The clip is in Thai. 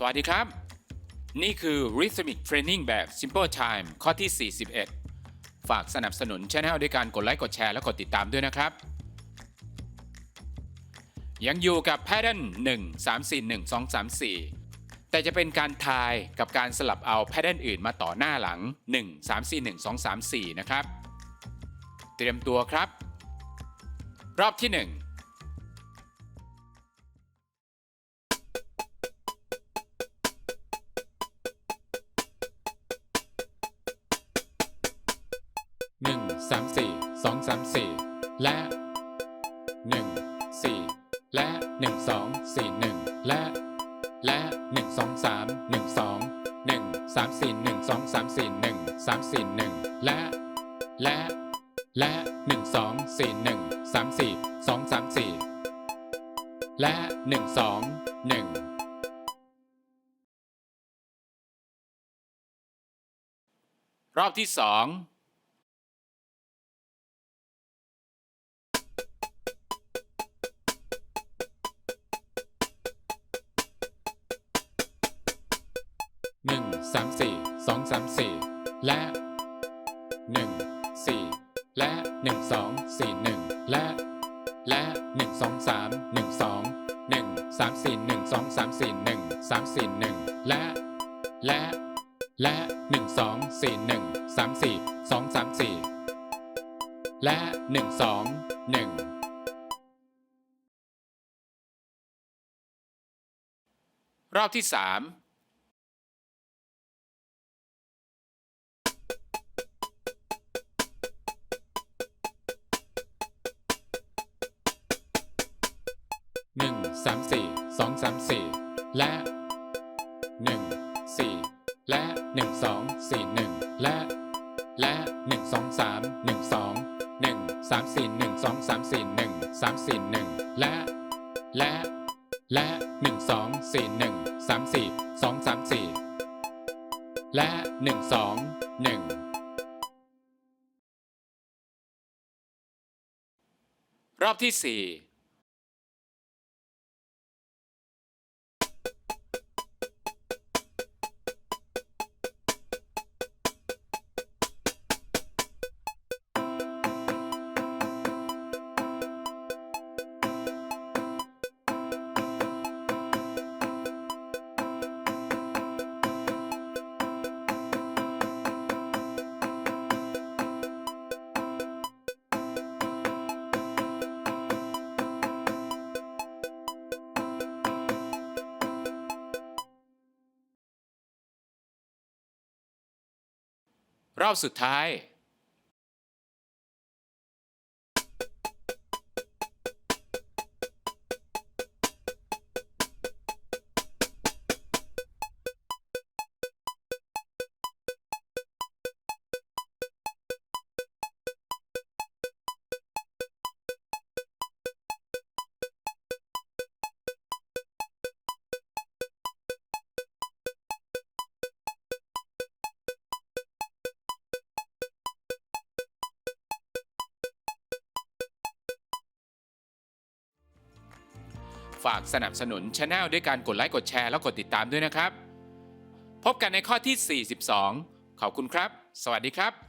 สวัสดีครับ นี่คือ Rhythmic Training แบบ Simple Time ข้อที่ 41 ฝากสนับสนุนช anel ด้วยการกดไลค์กดแชร์และกดติดตามด้วยนะครับ ยังอยู่กับ Pattern 1 3 4 1 2 3 4 แต่จะเป็นการทายกับการสลับเอา Pattern อื่นมาต่อหน้าหลัง 1 3 4 1 2 3 4 นะครับ เตรียมตัวครับ รอบที่ 1 3 4 2 3 4 และ 1 4 และ 1 2 4 1 และ และ 1 2 3 1 2 1 3 4 1 2 3 4 1 3 4 1 และ และ และ 1 2 4 1 3 4 2 3 4 และ 1 2 1รอบที่สอง 3 4 2 3 4 และ 1 4 และ 1 2 4 1 และ และ 1 2 3 1 2 1 3 4 1 2 3 4 1 3 4 1 และ และ และ 1 2 4 1 3 4 2 3 4 และ 1 2 1รอบที่สาม 3 4 2 3 4 และ 1 4 และ 1 2 4 1 และ และ 1 2 3 1 2 1 3 4 1 2 3 4 1 3 4 1 และ และ และ 1 2 4 1 3 4 2 3 4 และ 1 2 1รอบที่ 4 รอบสุดท้าย ฝากสนับสนุนช anel ด้วยการกดไลค์กดแชร์แล้วกดติดตามด้วยนะครับ พบกันในข้อที่ 42 ขอบคุณครับ สวัสดีครับ